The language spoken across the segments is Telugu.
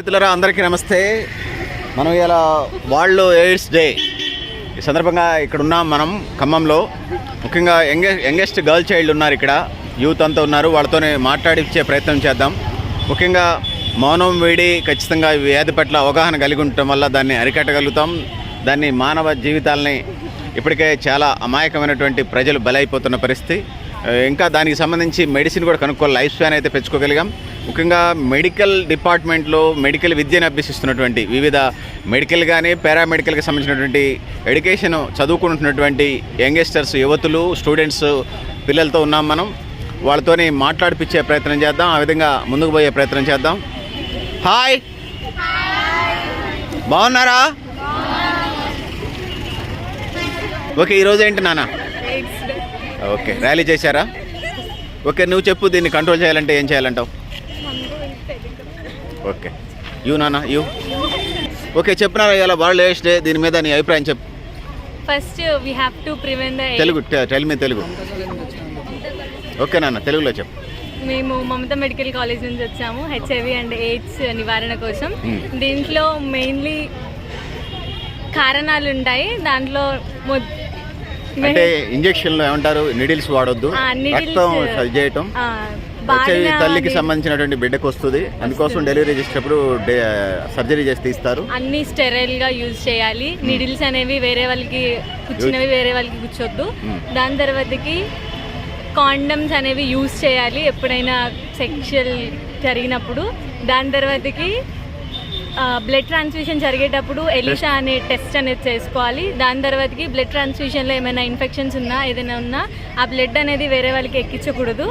మిత్రులరా అందరికీ నమస్తే. మనం ఇలా వరల్డ్ ఎయిడ్స్ డే. ఈ సందర్భంగా ఇక్కడ ఉన్నాం మనం ఖమ్మంలో. ముఖ్యంగా యంగె యంగెస్ట్ గర్ల్ చైల్డ్ ఉన్నారు ఇక్కడ. యూత్ అంతా ఉన్నారు. వాళ్ళతోనే మాట్లాడిచ్చే ప్రయత్నం చేద్దాం. ముఖ్యంగా మౌనం వేడి ఖచ్చితంగా వ్యాధి పట్ల అవగాహన కలిగి ఉండటం వల్ల దాన్ని అరికట్టగలుగుతాం. దాన్ని మానవ జీవితాలని ఇప్పటికే చాలా అమాయకమైనటువంటి ప్రజలు బలైపోతున్న పరిస్థితి. ఇంకా దానికి సంబంధించి మెడిసిన్ కూడా కనుక్కోవాలి లైఫ్ స్పాన్ అయితే పెంచుకోగలిగాం. ముఖ్యంగా మెడికల్ డిపార్ట్మెంట్లో మెడికల్ విద్యను అభ్యసిస్తున్నటువంటి వివిధ మెడికల్ కానీ పారామెడికల్కి సంబంధించినటువంటి ఎడ్యుకేషన్ చదువుకుంటున్నటువంటి యంగస్టర్స్ యువతులు స్టూడెంట్స్ పిల్లలతో ఉన్నాం మనం. వాళ్ళతోని మాట్లాడిపించే ప్రయత్నం చేద్దాం. ఆ విధంగా ముందుకు పోయే ప్రయత్నం చేద్దాం. హాయ్! బాగున్నారా? ఓకే ఈరోజు ఏంటి నాన్న? ఓకే ర్యాలీ చేశారా? ఓకే నువ్వు చెప్పు దీన్ని కంట్రోల్ చేయాలంటే ఏం చేయాలంటావు? ఓకే. యూ నాన్న యూ ఓకే చెప్పినా ఇలా వరల్డ్ ఎయిడ్స్ డే దీని మీద నీ అభిప్రాయం చెప్పు. First we have to prevent the Telugu tell me Telugu. Okay నాన్న తెలుగులో చెప్పు. మేము మమతా మెడికల్ కాలేజ్ నుంచి వచ్చాము హెచ్ఐవి అండ్ ఎయిడ్స్ నివారణ కోసం. Hmm. దీంట్లో మెయిన్లీ కారణాలు ఉంటాయి. దాంట్లో అంటే ఇంజక్షన్లు ఏమంటారు? నిడిల్స్ వాడొద్దు. రక్తం చేయటం. హెచ్ఐవి తల్లికి సంబంధించినటువంటి బిడ్డకు వస్తుంది. అందుకోసం డెలివరీ చేసేటప్పుడు సర్జరీ చేసి తీస్తారు. అన్ని స్టెరైల్గా యూజ్ చేయాలి. నిడిల్స్ అనేవి వేరే వాళ్ళకి కూర్చున్నవి వేరే వాళ్ళకి కూర్చోద్దు. Hmm. దాని తర్వాతకి కాండమ్స్ అనేవి యూజ్ చేయాలి. ఎప్పుడైనా సెక్షువల్ జరిగినప్పుడు. దాని తర్వాతకి బ్లడ్ ట్రాన్స్ఫ్యూషన్ జరిగేటప్పుడు ఎలిషా అనే టెస్ట్ అనేది చేసుకోవాలి. దాని తర్వాతకి బ్లడ్ ట్రాన్స్ఫ్యూషన్లో ఏమైనా ఇన్ఫెక్షన్స్ ఉన్నా ఏదైనా ఉన్నా ఆ బ్లడ్ అనేది వేరే వాళ్ళకి ఎక్కించకూడదు.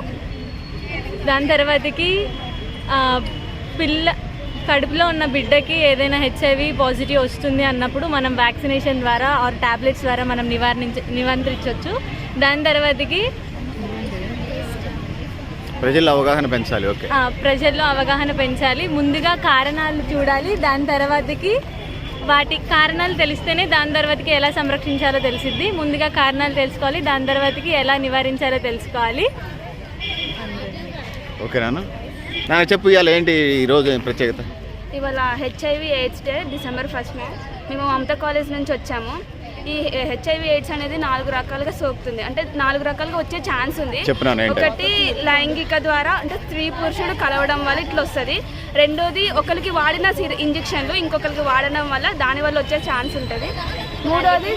దాని తర్వాతకి పిల్ల కడుపులో ఉన్న బిడ్డకి ఏదైనా హెచ్ఐవి పాజిటివ్ వస్తుంది అన్నప్పుడు మనం వ్యాక్సినేషన్ ద్వారా ఆర్ టాబ్లెట్స్ ద్వారా మనం నివారించ నివారించవచ్చు దాని తర్వాతకి ప్రజల్లో అవగాహన పెంచాలి ఓకే. ప్రజల్లో అవగాహన పెంచాలి. ముందుగా కారణాలు చూడాలి. దాని తర్వాతకి వాటి కారణాలు తెలిస్తేనే దాని తర్వాతకి ఎలా సంరక్షించాలో తెలిసిద్ది. ముందుగా కారణాలు తెలుసుకోవాలి. దాని తర్వాతకి ఎలా నివారించాలో తెలుసుకోవాలి. ఓకే నాన్న. నాన్న చెప్పు ఇవాళ ఏంటి ఈరోజు ప్రత్యేకత? ఇవాళ హెచ్ఐవి ఎయిడ్స్ డే డిసెంబర్ ఫస్ట్న మేము మమతా కాలేజ్ నుంచి వచ్చాము. ఈ హెచ్ఐవి ఎయిడ్స్ అనేది నాలుగు రకాలుగా సోకుతుంది. అంటే నాలుగు రకాలుగా వచ్చే ఛాన్స్ ఉంది? ఒకటి లైంగిక ద్వారా అంటే స్త్రీ పురుషుడు కలవడం వల్ల ఇట్లా వస్తుంది. రెండోది ఒకరికి వాడిన ఇంజెక్షన్లు ఇంకొకరికి వాడడం వల్ల దాని వల్ల వచ్చే ఛాన్స్ ఉంటుంది. మూడోది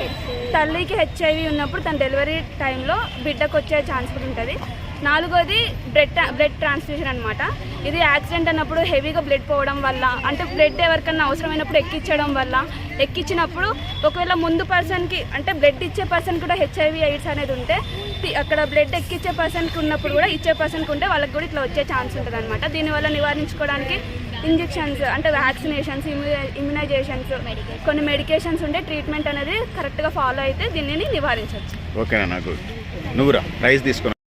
తల్లికి హెచ్ఐవి ఉన్నప్పుడు తన డెలివరీ టైంలో బిడ్డకు వచ్చే ఛాన్స్ కూడా ఉంటుంది. నాలుగోది బ్లడ్ బ్లడ్ ట్రాన్స్ఫ్యూషన్ అనమాట ఇది యాక్సిడెంట్ అన్నప్పుడు హెవీగా బ్లడ్ పోవడం వల్ల అంటే బ్లడ్ ఎవరికన్నా అవసరమైనప్పుడు ఎక్కించడం వల్ల ఎక్కించినప్పుడు ఒకవేళ ముందు పర్సన్కి అంటే బ్లడ్ ఇచ్చే పర్సన్ కూడా హెచ్ఐవి ఎయిడ్స్ అనేది ఉంటే అక్కడ బ్లడ్ ఎక్కిచ్చే పర్సన్కి ఉన్నప్పుడు కూడా ఇచ్చే పర్సన్కి ఉంటే వాళ్ళకి కూడా ఇట్లా వచ్చే ఛాన్స్ ఉంటుంది అనమాట దీనివల్ల నివారించుకోవడానికి ఇంజెక్షన్స్ అంటే వ్యాక్సినేషన్స్ ఇమ్యునైజేషన్స్ కొన్ని మెడికేషన్స్ ఉంటే ట్రీట్మెంట్ అనేది కరెక్ట్గా ఫాలో అయితే దీనిని నివారించవచ్చు. ఓకేనా నాకు నువ్వురా ప్రైజ్ తీసుకున్నా